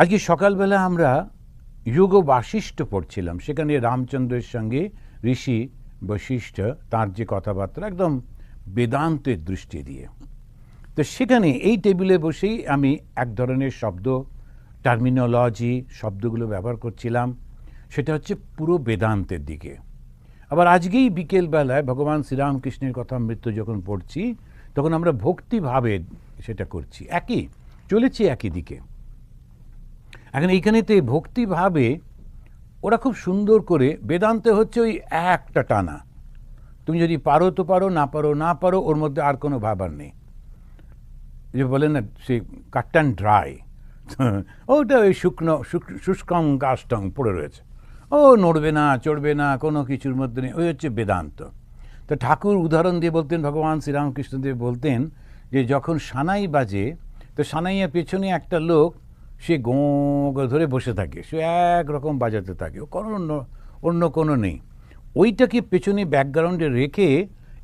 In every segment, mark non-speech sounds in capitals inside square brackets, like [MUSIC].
আজকে সকালবেলা আমরা যোগ বাশিষ্ঠ পড়ছিলাম। সেখানে রামচন্দ্রের সঙ্গে ঋষি বশিষ্ঠ তার যে কথাবার্তা, একদম বেদান্তের দৃষ্টি দিয়ে। তো সেখানে এই টেবিলে বসেই আমি এক ধরনের শব্দ, টার্মিনোলজি শব্দগুলো ব্যবহার করছিলাম। সেটা হচ্ছে পুরো বেদান্তের দিকে। আবার আজকেই বিকেলবেলায় ভগবান শ্রীরামকৃষ্ণের কথা মৃত্যু যখন পড়ছি, তখন আমরা ভক্তিভাবে সেটা করছি। একই, চলেছি একই দিকে। এখন এইখানেতে ভক্তিভাবে ওরা খুব সুন্দর করে, বেদান্তে হচ্ছে ওই একটা টানা। তুমি যদি পারো তো পারো, না পারো না পারো, ওর মধ্যে আর কোনো ভাবার নেই। যে বলে না, সে কাট্টান ড্রাই [LAUGHS] ওটা ওই শুকনো শুষ্কং কাষ্টং পড়ে রয়েছে। ও নড়বে না, চড়বে না, কোনো কিছুর মধ্যে নেই, ওই হচ্ছে বেদান্ত। তো ঠাকুর উদাহরণ দিয়ে বলতেন, ভগবান শ্রীরামকৃষ্ণদেব বলতেন যে যখন সানাই বাজে, তো সানাইয়ের পেছনে একটা লোক সে গোঁ ধরে বসে থাকে, সে একরকম বাজাতে থাকে কোনো অন্য অন্য কোনো নেই। ওইটাকে পেছনে ব্যাকগ্রাউন্ডে রেখে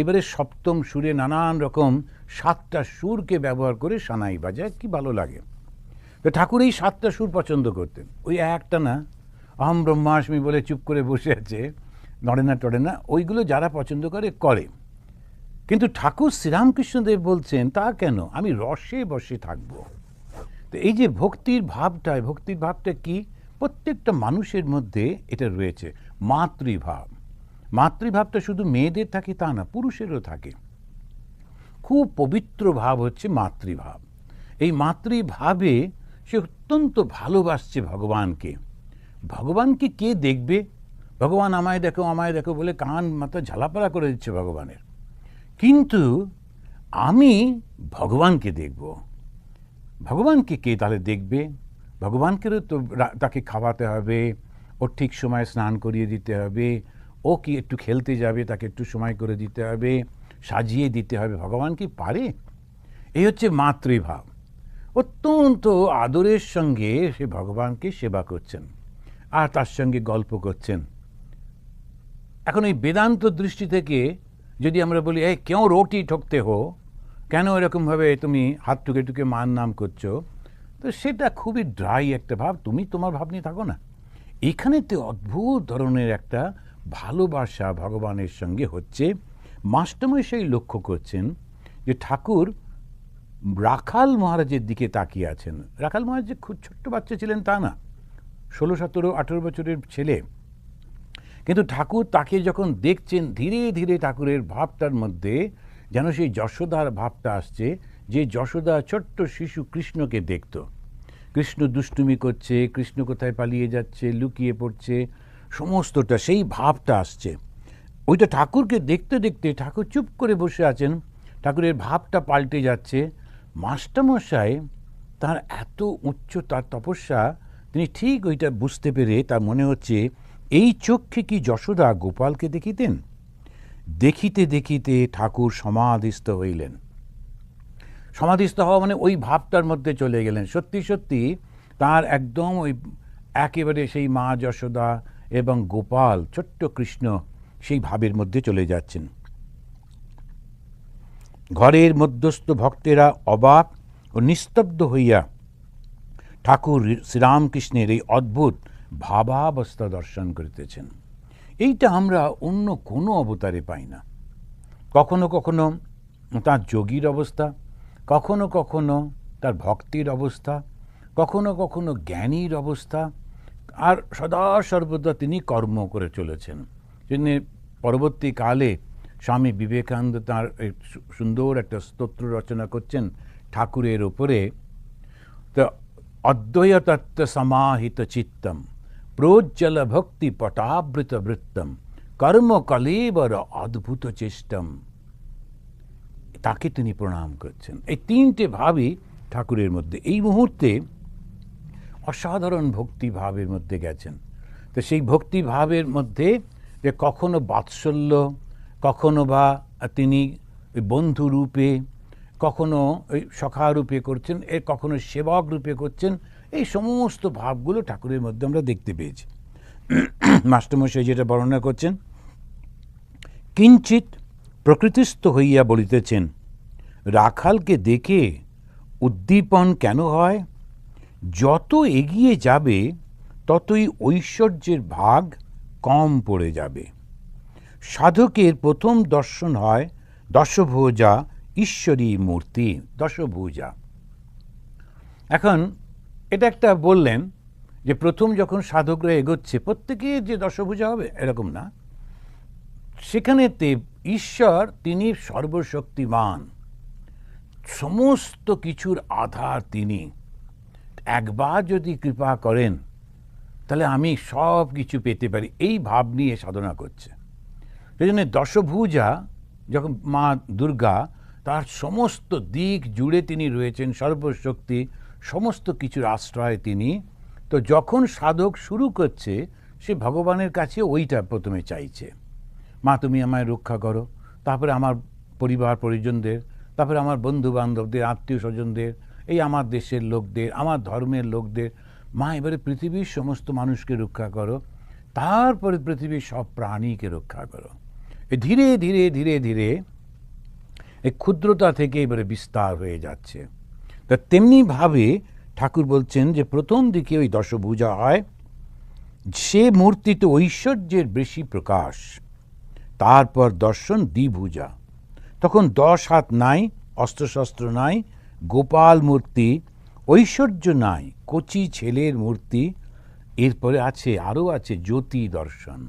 এবারে সপ্তম সুরে নানান রকম সাতটা সুরকে ব্যবহার করে সানাই বাজায়, কি ভালো লাগে। তো ঠাকুর এই সাতটা সুর পছন্দ করতেন। ওই একটা না অহম ব্রহ্মাস্মি বলে চুপ করে বসে আছে, নড়ে না টড়ে না, ওইগুলো যারা পছন্দ করে করে। কিন্তু ঠাকুর শ্রীরামকৃষ্ণদেব বলছেন, তা কেন? আমি রসে বসে থাকব। তো এই যে ভক্তির ভাবটা ভক্তির ভাবটা কি? প্রত্যেকটা মানুষের মধ্যে এটা রয়েছে, মাতৃভাব। মাতৃভাবটা শুধু মেয়েদের থাকে তা না, পুরুষেরও থাকে। খুব পবিত্র ভাব হচ্ছে মাতৃভাব। এই মাতৃভাবে সে অত্যন্ত ভালোবাসছে ভগবানকে। ভগবানকে কে দেখবে? ভগবান আমায় দেখো আমায় দেখো বলে কান মাথা ঝালাপালা করে দিচ্ছে ভগবানের। কিন্তু আমি ভগবানকে দেখব। ভগবানকে কে তাহলে দেখবে? ভগবানকেও তো তাকে খাওয়াতে হবে, ওর ঠিক সময় স্নান করিয়ে দিতে হবে, ও কি একটু খেলতে যাবে, তাকে একটু সময় করে দিতে হবে, সাজিয়ে দিতে হবে, ভগবান কি পারে? এই হচ্ছে মাতৃভাব। অত্যন্ত আদরের সঙ্গে সে ভগবানকে সেবা করছেন, আর তার সঙ্গে গল্প করছেন। এখন এই বেদান্ত দৃষ্টি থেকে যদি আমরা বলি, এই কেউ রোটি ঠকতে হো? কেন এরকমভাবে তুমি হাত টুকে টুকে মান নাম করছ? তো সেটা খুবই ড্রাই একটা ভাব, তুমি তোমার ভাব নিয়ে থাকো না। এখানেতে অদ্ভুত ধরনের একটা ভালোবাসা ভগবানের সঙ্গে হচ্ছে। মাস্টারমশাই লক্ষ্য করছেন যে ঠাকুর রাখাল মহারাজের দিকে তাকিয়ে আছেন। রাখাল মহারাজ যে খুব ছোট্ট বাচ্চা ছিলেন তা না। ষোলো, সতেরো, আঠেরো বছরের ছেলে। কিন্তু ঠাকুর তাকে যখন দেখছেন, ধীরে ধীরে ঠাকুরের ভাবটার মধ্যে যেন সেই যশোদার ভাবটা আসছে যে যশোদা ছোট্ট শিশু কৃষ্ণকে দেখত। কৃষ্ণ দুষ্টুমি করছে, কৃষ্ণ কোথায় পালিয়ে যাচ্ছে, লুকিয়ে পড়ছে, সমস্তটা সেই ভাবটা আসছে। ওইটা ঠাকুরকে দেখতে দেখতে ঠাকুর চুপ করে বসে আছেন। ঠাকুরের ভাবটা পাল্টে যাচ্ছে। মাস্টারমশাই, তার এত উচ্চ তার তপস্যা, তিনি ঠিক ওইটা বুঝতে পেরে তার মনে হচ্ছে, এই চক্ষে কি যশোদা গোপালকে দেখিতেন? দেখিতে দেখিতে ঠাকুর সমাধিস্থ হইলেন। সমাধিস্থ হওয়া মানে ওই ভাবটার মধ্যে চলে গেলেন। সত্যি সত্যি তার একদম ওই একেবারে সেই মা যশোদা এবং গোপাল, ছোট্ট কৃষ্ণ সেই ভাবের মধ্যে চলে যাচ্ছেন। ঘরের মধ্যস্থ ভক্তেরা অবাক ও নিস্তব্ধ হইয়া ঠাকুর শ্রীরামকৃষ্ণের এই অদ্ভুত ভাবাবস্থা দর্শন করিতেছেন। এইটা আমরা অন্য কোনো অবতারে পাই না। কখনো কখনো তার যোগীর অবস্থা, কখনো কখনো তার ভক্তির অবস্থা, কখনো কখনো জ্ঞানীর অবস্থা, আর সদা সর্বদা তিনি কর্ম করে চলেছেন। তিনি পরবর্তীকালে স্বামী বিবেকানন্দ তাঁর সুন্দর একটা স্তোত্র রচনা করছেন ঠাকুরের ওপরে তো অদ্বৈতত্ত্ব সমাহিত চিত্তম। প্রোজ্জ্বল ভক্তি পটাবৃত বৃত্তম কর্ম কলেবর অদ্ভুত চেষ্টম তাকে তিনি প্রণাম করছেন এই তিনটে ভাবই ঠাকুরের মধ্যে। এই মুহূর্তে অসাধারণ ভক্তি ভাবের মধ্যে গেছেন। তো সেই ভক্তি ভাবের মধ্যে যে কখনো বাৎসল্য, কখনো বা তিনি ওই বন্ধু রূপে, কখনো ওই সখা রূপে করছেন, এ কখনো সেবক রূপে করছেন এই সমস্ত ভাবগুলো ঠাকুরের মধ্যে আমরা দেখতে পেয়েছি। মাস্টারমশাই যেটা বর্ণনা করছেন কিঞ্চিত প্রকৃতিস্থ হইয়া বলিতেছেন, রাখালকে দেখে উদ্দীপন কেন হয়? যত এগিয়ে যাবে, ততই ঐশ্বর্যের ভাগ কম পড়ে যাবে। সাধকের প্রথম দর্শন হয় দশভুজা ঈশ্বরী মূর্তি, দশভুজা। এখন এটা একটা বললেন যে প্রথম যখন সাধকরা এগোচ্ছে প্রত্যেকে যে দশভূজা হবে এরকম না। সেখানেতে ঈশ্বর, তিনি সর্বশক্তিমান। সমস্ত কিছুর আধার তিনি। একবার যদি কৃপা করেন, তাহলে আমি সব কিছু পেতে পারি। এই ভাব নিয়ে সাধনা করছে। সেই জন্য দশভুজা, যখন মা দুর্গা, তার সমস্ত দিক জুড়ে তিনি রয়েছেন সর্বশক্তি সমস্ত কিছুর আশ্রয় তিনি। তো যখন সাধক শুরু করছে, সে ভগবানের কাছে ওইটা প্রথমে চাইছে। মা, তুমি আমায় রক্ষা করো। তারপরে আমার পরিবার পরিজনদের, তারপরে আমার বন্ধু বান্ধবদের আত্মীয় স্বজনদের এই আমার দেশের লোকদের, আমার ধর্মের লোকদের। মা, এবারে পৃথিবীর সমস্ত মানুষকে রক্ষা করো। তারপরে পৃথিবীর সব প্রাণীকে রক্ষা করো। ধীরে ধীরে ধীরে ধীরে এই ক্ষুদ্রতা থেকে এবারে বিস্তার হয়ে যাচ্ছে। তা তেমনিভাবে ঠাকুর বলছেন যে প্রথম দিকে ওই দশভূজা হয় সে মূর্তিতে ঐশ্বর্যের বেশি প্রকাশ, তারপর দর্শন দ্বিভূজা। তখন দশ হাত নাই, অস্ত্রশস্ত্র নাই, গোপাল মূর্তি, ঐশ্বর্য নাই, কচি ছেলের মূর্তি, এরপরে আছে, আরও আছে জ্যোতি দর্শন।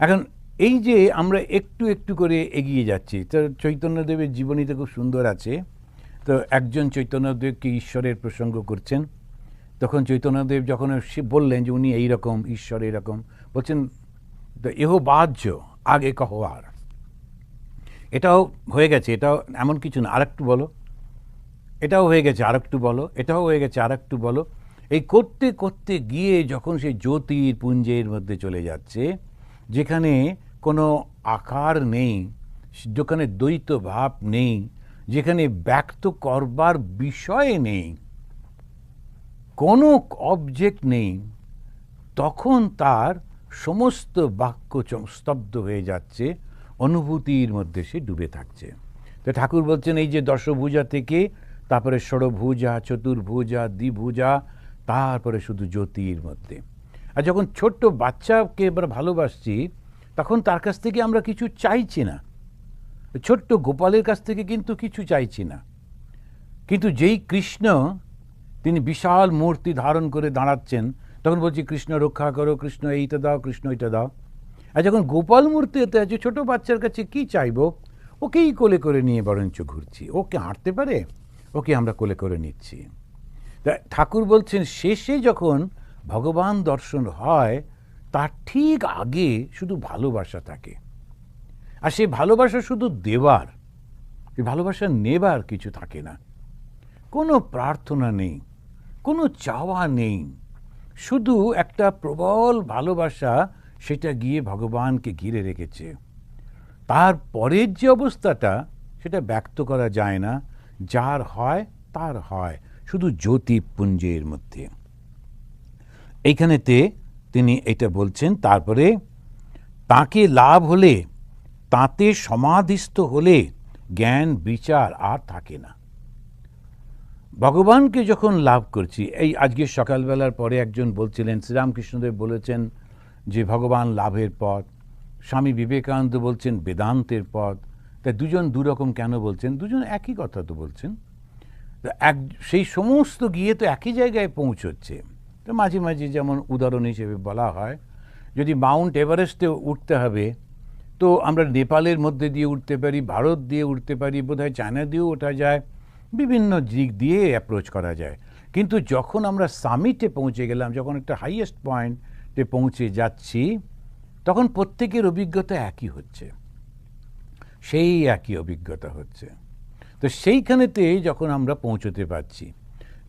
এখন এই যে আমরা একটু একটু করে এগিয়ে যাচ্ছি, তো চৈতন্যদেবের জীবনীতে খুব সুন্দর আছে। তো একজন চৈতন্যদেবকে ঈশ্বরের প্রসঙ্গ করছেন? তখন চৈতন্যদেব যখন সে বললেন যে উনি এইরকম, ঈশ্বর এরকম বলছেন এহ বাহ্য, আগে কহ আর। এটাও হয়ে গেছে, এটাও এমন কিছু না। আরেকটু বলো। এটাও হয়ে গেছে, আরেকটু বলো। এটাও হয়ে গেছে, আরেকটু বলো। এই করতে করতে গিয়ে যখন সেই জ্যোতির পুঞ্জের মধ্যে চলে যাচ্ছে, যেখানে কোনো আকার নেই, যেখানে দ্বৈত ভাব নেই যেখানে ব্যক্ত করবার বিষয় নেই, কোনো অবজেক্ট নেই, তখন তার সমস্ত বাক্য স্তব্ধ হয়ে যাচ্ছে, অনুভূতির মধ্যে সে ডুবে থাকছে। তো ঠাকুর বলছেন, এই যে দশভুজা থেকে, তারপরে ষড়ভুজা, চতুর্ভুজা, দ্বিভুজা, তারপরে শুধু জ্যোতির মধ্যে। আর যখন ছোট্ট বাচ্চাকে এবার ভালোবাসছি, তখন তার কাছ থেকে আমরা কিছু চাইছি না। ছোট্ট গোপালের কাছ থেকে কিন্তু কিছু চাইছি না। কিন্তু যেই কৃষ্ণ, তিনি বিশাল মূর্তি ধারণ করে দাঁড়াচ্ছেন, তখন বলছি, কৃষ্ণ রক্ষা করো, কৃষ্ণ এইটা দাও, কৃষ্ণ এইটা দাও। আর যখন গোপাল মূর্তি এতে আছে ছোটো বাচ্চার কাছে কি চাইব? ওকেই কোলে করে নিয়ে বরঞ্চ ঘুরছি। ওকে হাঁটতে পারে? ওকে আমরা কোলে করে নিচ্ছি। তা ঠাকুর বলছেন, শেষে যখন ভগবান দর্শন হয়, তার ঠিক আগে শুধু ভালোবাসা থাকে। আর সেই ভালোবাসা শুধু দেবার ভালোবাসা নেবার কিছু থাকে না। কোনো প্রার্থনা নেই, কোনো চাওয়া নেই। শুধু একটা প্রবল ভালোবাসা সেটা গিয়ে ভগবানকে ঘিরে রেখেছে। তার পরের যে অবস্থাটা সেটা ব্যক্ত করা যায় না, যার হয় তার হয়, শুধু জ্যোতিপুঞ্জের মধ্যে। এইখানেতে তিনি এটা বলছেন, তারপরে, তাকে লাভ হলে তাতে সমাধিস্থ হলে জ্ঞান, বিচার আর থাকে না। ভগবানকে যখন লাভ করছি, এই আজকে সকালবেলার পরে একজন বলছিলেন, শ্রীরামকৃষ্ণদেব বলেছেন যে, ভগবান লাভের পথ। স্বামী বিবেকানন্দ বলছেন, বেদান্তের পথ। তা দুজন দুরকম কেন বলছেন? দুজন একই কথা তো বলছেন। এক, সেই সমস্ত গিয়ে তো একই জায়গায় পৌঁছচ্ছে। তো মাঝে মাঝে যেমন উদাহরণ হিসেবে বলা হয়, যদি মাউন্ট এভারেস্টে উঠতে হবে তো আমরা নেপালের মধ্যে দিয়ে উঠতে পারি, ভারত দিয়ে উঠতে পারি, বোধহয় চায়না দিয়েও ওঠা যায়, বিভিন্ন দিক দিয়ে অ্যাপ্রোচ করা যায়। কিন্তু যখন আমরা সামিটে পৌঁছে গেলাম, যখন একটা হাইয়েস্ট পয়েন্টে পৌঁছে যাচ্ছি, তখন প্রত্যেকের অভিজ্ঞতা একই হচ্ছে। সেই একই অভিজ্ঞতা হচ্ছে। তো সেইখানেতে যখন আমরা পৌঁছতে পারছি,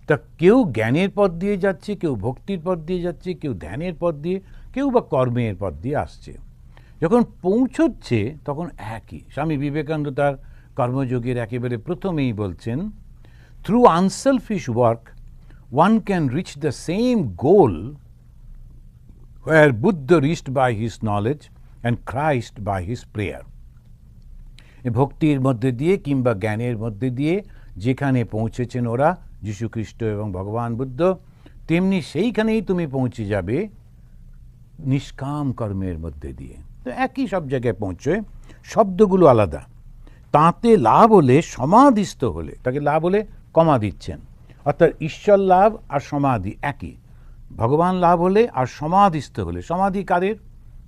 তা কেউ জ্ঞানের পথ দিয়ে যাচ্ছে, কেউ ভক্তির পথ দিয়ে যাচ্ছে, কেউ ধ্যানের পথ দিয়ে, কেউ বা কর্মের পথ দিয়ে আসছে। যখন পৌঁছচ্ছে, তখন একই স্বামী বিবেকানন্দ তার কর্মযোগের একেবারে প্রথমেই বলছেন through unselfish work one can reach the same goal where Buddha reached by his knowledge and Christ by his prayer. ভক্তির মধ্যে দিয়ে কিংবা জ্ঞানের মধ্যে দিয়ে যেখানে পৌঁছেছেন ওরা, যীশুখ্রিস্ট এবং ভগবান বুদ্ধ, তেমনি সেইখানেই তুমি পৌঁছে যাবে নিষ্কাম কর্মের মধ্যে দিয়ে তো একই সব জায়গায় পৌঁছে শব্দগুলো আলাদা। তাতে লাভ হলে সমাধিস্থ হলে, তাকে লাভ হলে কমা দিচ্ছেন। অর্থাৎ ঈশ্বর লাভ আর সমাধি একই। ভগবান লাভ হলে আর সমাধিস্থ হলে, সমাধি কাদের?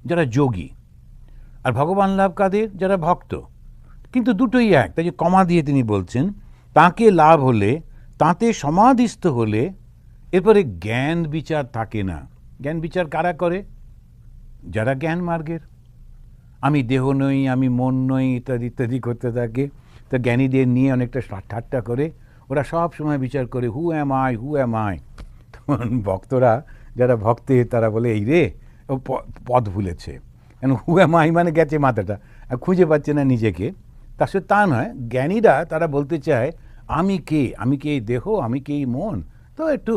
যারা যোগী। আর ভগবান লাভ কাদের? যারা ভক্ত। কিন্তু দুটোই এক, তাই যে কমা দিয়ে তিনি বলছেন, তাকে লাভ হলে, তাতে সমাধিস্থ হলে এরপরে জ্ঞান বিচার থাকে না। জ্ঞান বিচার কারা করে? যারা জ্ঞান মার্গের। আমি দেহ নই, আমি মন নই, ইত্যাদি ইত্যাদি করতে থাকে। তো জ্ঞানীদের নিয়ে অনেকটা ঠাট্টা করে। ওরা সব সময় বিচার করে হু am I who am I তখন ভক্তরা, যারা ভক্তে, তারা বলে, এই রে, ও পথ ভুলেছে। কেন হু অ্যাম আই মানে গেছে মাথাটা। আর খুঁজে পাচ্ছে না নিজেকে। তার সাথে তা নয়, জ্ঞানীরা, তারা বলতে চায়, আমি কে? আমি কে এই দেহ? আমি কে এই মন? তো একটু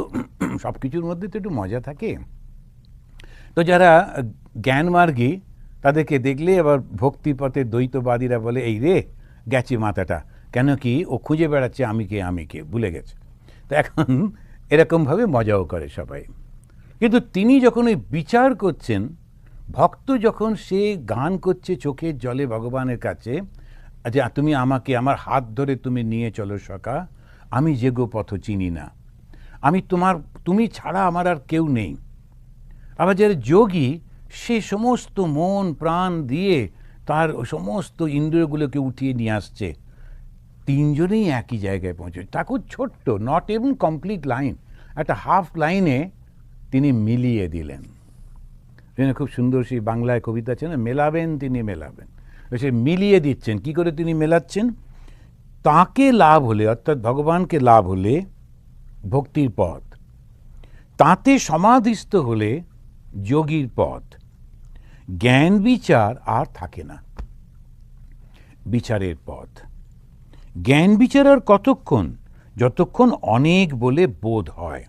সব কিছুর মধ্যে তো একটু মজা থাকে। তো যারা জ্ঞান মার্গী তাদেরকে দেখলে আবার ভক্তিপথে দ্বৈতবাদীরা বলে, এই রে, গেছে মাথাটা। কেন কি, ও খুঁজে বেড়াচ্ছে আমি কে আমি কে, ভুলে গেছে। তো এখন এরকমভাবে মজাও করে সবাই। কিন্তু তিনি যখন ওই বিচার করছেন, ভক্ত যখন সে গান করছে চোখের জলে ভগবানের কাছে যে তুমি আমাকে, আমার হাত ধরে তুমি নিয়ে চলো সকা আমি যে গো পথ চিনি না। আমি তোমার, তুমি ছাড়া আমার আর কেউ নেই। আবার যারা যোগী সে সমস্ত মন, প্রাণ দিয়ে তার সমস্ত ইন্দ্রিয়গুলোকে উঠিয়ে নিয়ে আসছে। তিনজনেই একই জায়গায় পৌঁছে ঠাকুর ছোট্ট নট এভেন কমপ্লিট লাইন একটা হাফ লাইনে তিনি মিলিয়ে দিলেন। খুব সুন্দর সেই বাংলায় কবিতা আছে না, মেলাবেন তিনি মেলাবেন। সে মিলিয়ে দিচ্ছেন। কি করে তিনি মেলাচ্ছেন? তাকে লাভ হলে, অর্থাৎ ভগবানকে লাভ হলে, ভক্তির পথ। তাতে সমাধিস্থ হলে, যোগীর পথ। জ্ঞান, বিচার আর থাকে না। বিচারের পথ। জ্ঞান, বিচার আর কতক্ষণ? যতক্ষণ অনেক বলে বোধ হয়।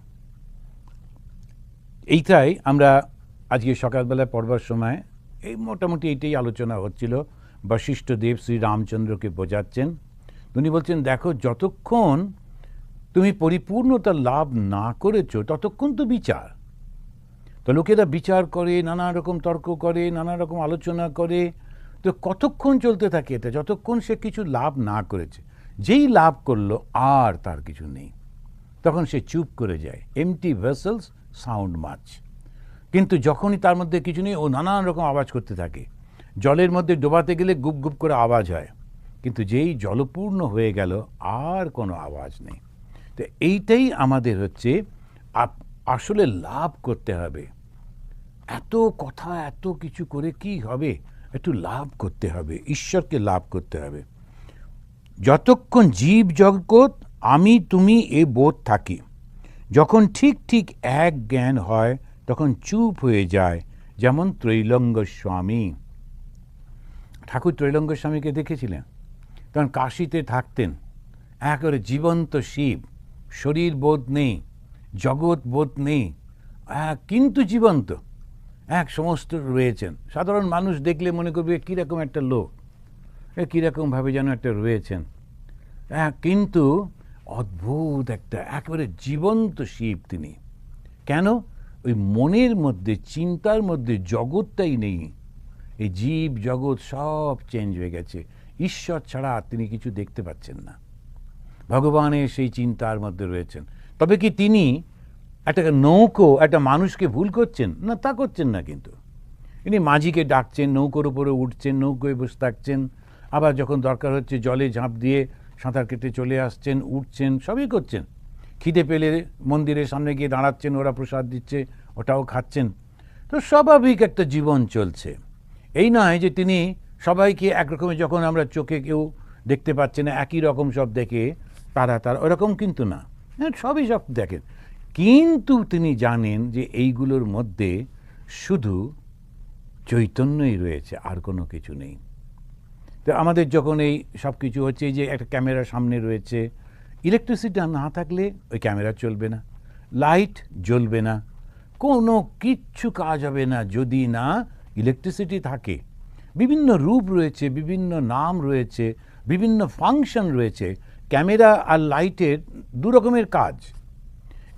এইটাই আমরা আজকে সকালবেলায় পড়বার সময় এই মোটামুটি এইটাই আলোচনা হচ্ছিল। বশিষ্ঠ দেব শ্রী রামচন্দ্রকে বোঝাচ্ছেন। উনি বলছেন, দেখো, যতক্ষণ তুমি পরিপূর্ণতা লাভ না করেছ, ততক্ষণ তো বিচার। তো লোকেরা বিচার করে, নানা রকম তর্ক করে, নানা রকম আলোচনা করে। তো কতক্ষণ চলতে থাকে এটা? যতক্ষণ সে কিছু লাভ না করেছে, যেই লাভ করল আর তার কিছু নেই। তখন সে চুপ করে যায়। এমটি ভেসেলস সাউন্ড মাছ কিন্তু যখনই তার মধ্যে কিছু নেই, ও নানান রকম আওয়াজ করতে থাকে। জলের মধ্যে ডোবাতে গেলে গুপ গুপ করে আওয়াজ হয়। কিন্তু যেই জলপূর্ণ হয়ে গেল, আর কোনো আওয়াজ নেই। তো এইটাই আমাদের হচ্ছে আসলে লাভ করতে হবে। এত কথা, এত কিছু করে কি হবে? একটু লাভ করতে হবে, ঈশ্বরকে লাভ করতে হবে। যতক্ষণ জীব জগৎ, আমি, তুমি এ বোধ থাকি। যখন ঠিক ঠিক এক জ্ঞান হয়, তখন চুপ হয়ে যায়, যেমন ত্রৈলঙ্গ স্বামী। ঠাকুর ত্রৈলঙ্গ স্বামীকে দেখেছিলেন? তখন কাশিতে থাকতেন। একেবারে জীবন্ত শিব। শরীর বোধ নেই, জগৎ বোধ নেই কিন্তু জীবন্ত। এক সমস্ত রয়েছেন। সাধারণ মানুষ দেখলে মনে করবে কীরকম একটা লোক? এ কীরকমভাবে যেন একটা রয়েছেন। হ্যাঁ কিন্তু অদ্ভুত একটা, একেবারে জীবন্ত শিব তিনি। কেন? ওই মনের মধ্যে, চিন্তার মধ্যে জগৎটাই নেই। এই জীব, জগৎ সব চেঞ্জ হয়ে গেছে। ঈশ্বর ছাড়া তিনি কিছু দেখতে পাচ্ছেন না। ভগবানের সেই চিন্তার মধ্যে রয়েছেন। তবে কি তিনি একটা নৌকো, একটা মানুষকে ভুল করছেন? না, তা করছেন না কিন্তু। ইনি মাঝিকে ডাকছেন, নৌকোর উপরে উঠছেন, নৌকোয় বসে থাকছেন। আবার যখন দরকার হচ্ছে জলে ঝাঁপ দিয়ে সাঁতার কেটে চলে আসছেন, উঠছেন, সবই করছেন। খিদে পেলে মন্দিরের সামনে গিয়ে দাঁড়াচ্ছেন, ওরা প্রসাদ দিচ্ছে, ওটাও খাচ্ছেন। তো স্বাভাবিক একটা জীবন চলছে। এই নয় যে তিনি সবাইকে একরকমের যখন আমরা চোখে কেউ দেখতে পাচ্ছে না, একই রকম সব দেখে, তারা তারা ওরকম কিন্তু না। হ্যাঁ সবই সব দেখেন। কিন্তু তিনি জানেন যে এইগুলোর মধ্যে শুধু চৈতন্যই রয়েছে, আর কোনো কিছু নেই। তো আমাদের যখন এই সব কিছু হচ্ছে যে একটা ক্যামেরা সামনে রয়েছে ইলেকট্রিসিটি না থাকলে ওই ক্যামেরা চলবে না লাইট জ্বলবে না, কোনো কিচ্ছু কাজ হবে না। যদি না ইলেকট্রিসিটি থাকে, বিভিন্ন রূপ রয়েছে, বিভিন্ন নাম রয়েছে, বিভিন্ন ফাংশন রয়েছে, ক্যামেরা আর লাইটের দু রকমের কাজ।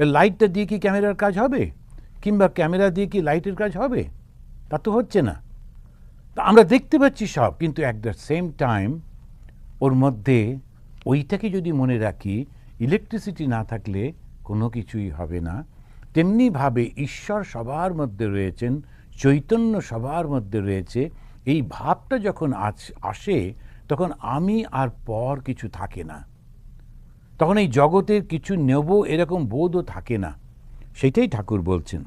লাইটটা দিয়ে কি ক্যামেরার কাজ হবে? কিংবা ক্যামেরা দিয়ে কি লাইটের কাজ হবে? তা তো হচ্ছে না। তা আমরা দেখতে পাচ্ছি সব, কিন্তু অ্যাট দ্য সেম টাইম ওর মধ্যে ওইটাকে যদি মনে রাখি ইলেকট্রিসিটি না থাকলে কোনো কিছুই হবে না। তেমনিভাবে ঈশ্বর সবার মধ্যে রয়েছেন, চৈতন্য সবার মধ্যে রয়েছে। এই ভাবটা যখন আসে, তখন আমি আর পর কিছু থাকে না। তখন এই জগতের কিছু নেব এরকম বোধও থাকে না। সেটাই ঠাকুর বলছেন।